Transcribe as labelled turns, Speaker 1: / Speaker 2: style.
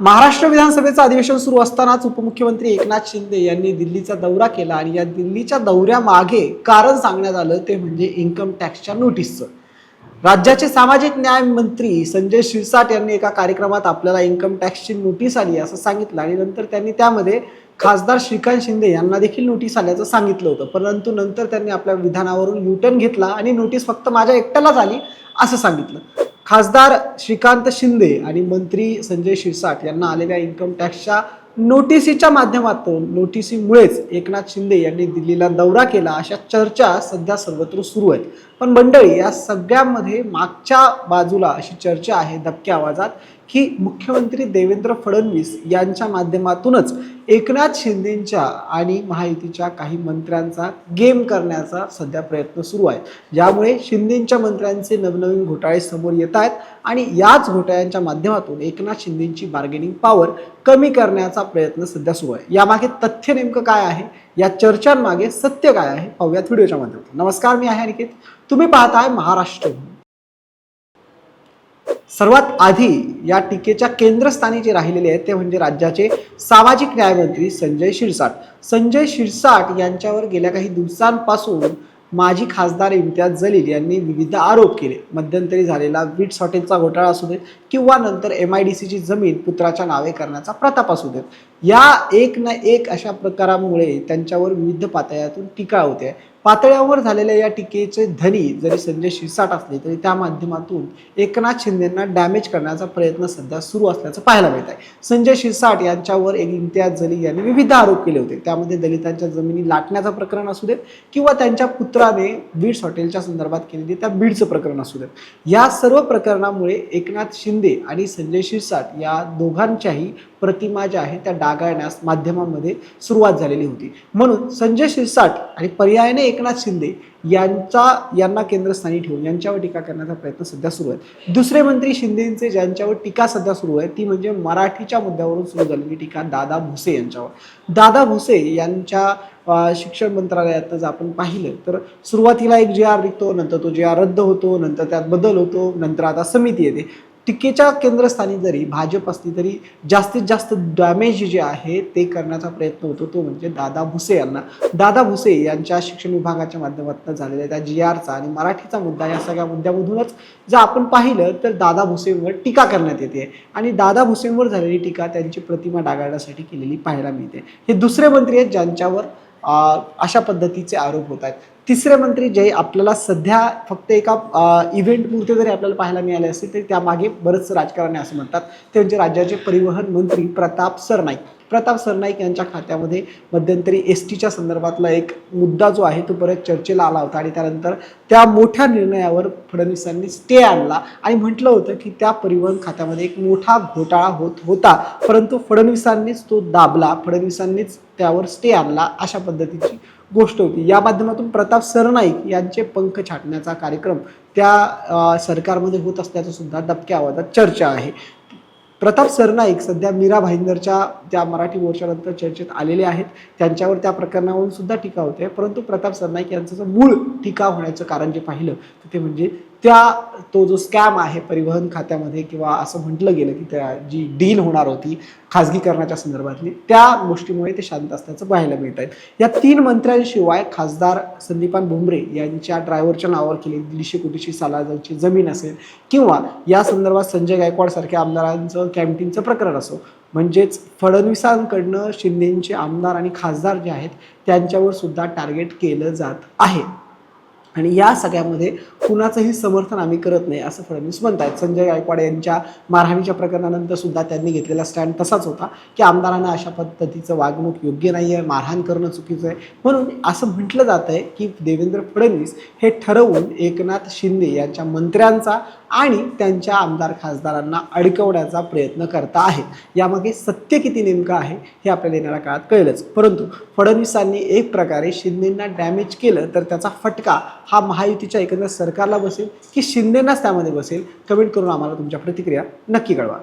Speaker 1: महाराष्ट्र विधानसभेचं अधिवेशन सुरू असतानाच उपमुख्यमंत्री एकनाथ शिंदे यांनी दिल्लीचा दौरा केला आणि या दिल्लीच्या दौऱ्यामागे कारण सांगण्यात आलं ते म्हणजे इन्कम टॅक्सच्या नोटीसचं राज्याचे सामाजिक न्याय मंत्री संजय शिरसाट यांनी एका कार्यक्रमात आपल्याला इन्कम टॅक्सची नोटीस आली असं सांगितलं आणि नंतर त्यांनी त्यामध्ये खासदार श्रीकांत शिंदे यांना देखील नोटीस आल्याचं सांगितलं होतं. परंतु नंतर त्यांनी आपल्या विधानावरून युटर्न घेतला आणि नोटीस फक्त माझ्या एकट्यालाच आली असं सांगितलं. खासदार श्रीकांत शिंदे आणि मंत्री संजय शिरसाट यांना आलेल्या इन्कम टॅक्सच्या नोटिसीच्या माध्यमातून नोटिसीमुळेच एकनाथ शिंदे यांनी दिल्लीला दौरा केला अशा चर्चा सध्या सर्वत्र सुरू आहेत. पण मंडळी या सगळ्यामध्ये मागच्या बाजूला अशी चर्चा आहे दबक्या आवाजात की मुख्यमंत्री देवेंद्र फडणवीस यांच्या माध्यमातूनच एकनाथ शिंदेंच्या आणि महायुतीच्या काही मंत्र्यांचा गेम करण्याचा सध्या प्रयत्न सुरू आहे ज्यामुळे शिंदेंच्या मंत्र्यांचे नवनवीन घोटाळे समोर येत आहेत आणि याच घोटाळ्यांच्या माध्यमातून एकनाथ शिंदेंची बार्गेनिंग पॉवर कमी करण्याचा प्रयत्न सध्या सुरू आहे. यामागे तथ्य नेमकं काय आहे? या चर्चांमागे सत्य काय आहे? पाहूयात व्हिडिओच्या माध्यमातून. नमस्कार मी आहे अनिकेत. तुम्ही पाहताय महाराष्ट्र सर्वात आधी या टीकेच्या केंद्रस्थानी जे राहिलेले आहेत ते म्हणजे राज्याचे सामाजिक न्यायमंत्री संजय शिरसाट. संजय शिरसाट यांच्यावर गेल्या काही दिवसांपासून माजी खासदार इम्तियाज जलील यांनी विविध आरोप केले. मध्यंतरी झालेला विट्स हॉटेलचा घोटाळा असू देत किंवा नंतर एम आय डी सीची जमीन पुत्राच्या नावे करण्याचा प्रताप असू देत. या एक ना एक अशा प्रकारामुळे त्यांच्यावर विविध पातळ्यातून टीका होते. पातळ्यावर झालेल्या या टीकेचे धनी जरी संजय शिरसाट असले तरी त्या माध्यमातून एकनाथ शिंदेंना डॅमेज करण्याचा प्रयत्न सध्या सुरू असल्याचं पाहायला मिळत आहे संजय शिरसाट यांच्यावर एक इम्तियाज जलील यांनी विविध आरोप केले होते. त्यामध्ये दलितांच्या जमिनी लाटण्याचं प्रकरण असू देत किंवा त्यांच्या पुत्राने बीड्स हॉटेलच्या संदर्भात केलेली त्या बीडचं प्रकरण असू देत. या सर्व प्रकरणामुळे एकनाथ शिंदे आणि संजय शिरसाट या दोघांच्याही प्रतिमा ज्या आहेत त्या रागाळण्यास माध्यमांमध्ये सुरुवात झालेली होती. म्हणून संजय शिरसाट आणि पर्यायाने एकनाथ शिंदे यांचा यांना केंद्रस्थानी ठेवून यांच्यावर टीका करण्याचा प्रयत्न सध्या सुरू आहे दुसरे मंत्री शिंदेचे ज्यांच्यावर टीका सध्या सुरू आहे ती म्हणजे मराठीच्या मुद्द्यावरून सुरू झालेली टीका दादा भुसे यांच्यावर. दादा भुसे यांच्या शिक्षण मंत्रालयात जर आपण पाहिलं तर सुरुवातीला एक जे आर निघतो नंतर तो जे आर रद्द होतो नंतर त्यात बदल होतो नंतर आता समिती येते. टीकेच्या केंद्रस्थानी जरी भाजप असली तरी जास्तीत जास्त डॅमेज जे आहे ते करण्याचा प्रयत्न होतो तो म्हणजे दादा भुसे यांना. दादा भुसे यांच्या शिक्षण विभागाच्या माध्यमातून झालेल्या त्या जी आरचा आणि मराठीचा मुद्दा या सगळ्या मुद्द्यामधूनच जर आपण पाहिलं तर दादा भुसेंवर टीका करण्यात येते आणि दादा भुसेंवर झालेली टीका त्यांची प्रतिमा डागाळण्यासाठी केलेली पाहायला मिळते. हे दुसरे मंत्री आहेत ज्यांच्यावर अशा पद्धतीचे आरोप होत आहेत. तिसरे मंत्री जे आपल्याला सध्या फक्त एका इव्हेंटपुरते जरी आपल्याला पाहायला मिळाले असतील तरी त्यामागे बरंच राजकारण असं म्हणतात. ते म्हणजे राज्याचे परिवहन मंत्री प्रताप सरनाईक. प्रताप सरनाईक यांच्या खात्यामध्ये मध्यंतरी एस टीच्या संदर्भातला एक मुद्दा जो आहे तो परत चर्चेला आला होता आणि त्यानंतर त्या मोठ्या निर्णयावर फडणवीसांनी स्टे आणला आणि म्हटलं होतं की त्या परिवहन खात्यामध्ये एक मोठा घोटाळा होत होता. परंतु फडणवीसांनीच तो दाबला फडणवीसांनीच त्यावर स्टे आणला अशा पद्धतीची गोष्ट होती. या माध्यमातून प्रताप सरनाईक यांचे पंख छाटण्याचा कार्यक्रम त्या सरकारमध्ये होत असल्याचं सुद्धा दबक्या आवाजात चर्चा आहे. प्रताप सरनाईक सध्या मीरा भाईंदरच्या त्या मराठी मोर्चानंतर चर्चेत आलेले आहेत त्यांच्यावर त्या प्रकरणावरून सुद्धा टीका होते. परंतु प्रताप सरनाईक यांचं जर मूळ टीका होण्याचं कारण जे पाहिलं तर ते म्हणजे त्या तो जो स्कॅम आहे परिवहन खात्यामध्ये किंवा असं म्हटलं गेलं की त्या जी डील होणार होती खाजगीकरणाच्या संदर्भातली त्या गोष्टीमुळे ते शांत असल्याचं पाहायला मिळत आहे या तीन मंत्र्यांशिवाय खासदार संदीपान भुमरे यांच्या ड्रायव्हरच्या नावावर केलेली दीडशे कोटीची सालाजची जमीन असेल किंवा या संदर्भात संजय गायकवाड सारख्या आमदारांचं कॅम्पिंगचं प्रकरण असो म्हणजेच फडणवीसांकडनं शिंदेचे आमदार आणि खासदार जे आहेत त्यांच्यावर सुद्धा टार्गेट केलं जात आहे. आणि या सगळ्यामध्ये कुणाचंही समर्थन आम्ही करत नाही असं फडणवीस म्हणतायत. संजय गायकवाड यांच्या मारहाणीच्या प्रकरणानंतर सुद्धा त्यांनी घेतलेला स्टँड तसाच होता की आमदारांना अशा पद्धतीचं वागणूक योग्य नाही आहे मारहाण करणं चुकीचं आहे. म्हणून असं म्हटलं जात आहे की देवेंद्र फडणवीस हे ठरवून एकनाथ शिंदे यांच्या मंत्र्यांचा आणि त्यांच्या आमदार खासदारांना अडकवण्याचा प्रयत्न करता आहेत यामागे सत्य किती नेमकं आहे हे आपल्याला येणाऱ्या काळात कळेलच. परंतु फडणवीसांनी एक प्रकारे शिंदेंना डॅमेज केलं तर त्याचा फटका हा महायुतीच्या एकंदर सरकारला बसेल की शिंदेंनाच त्यामध्ये बसेल? कमेंट करून आम्हाला तुमच्या प्रतिक्रिया नक्की कळवा.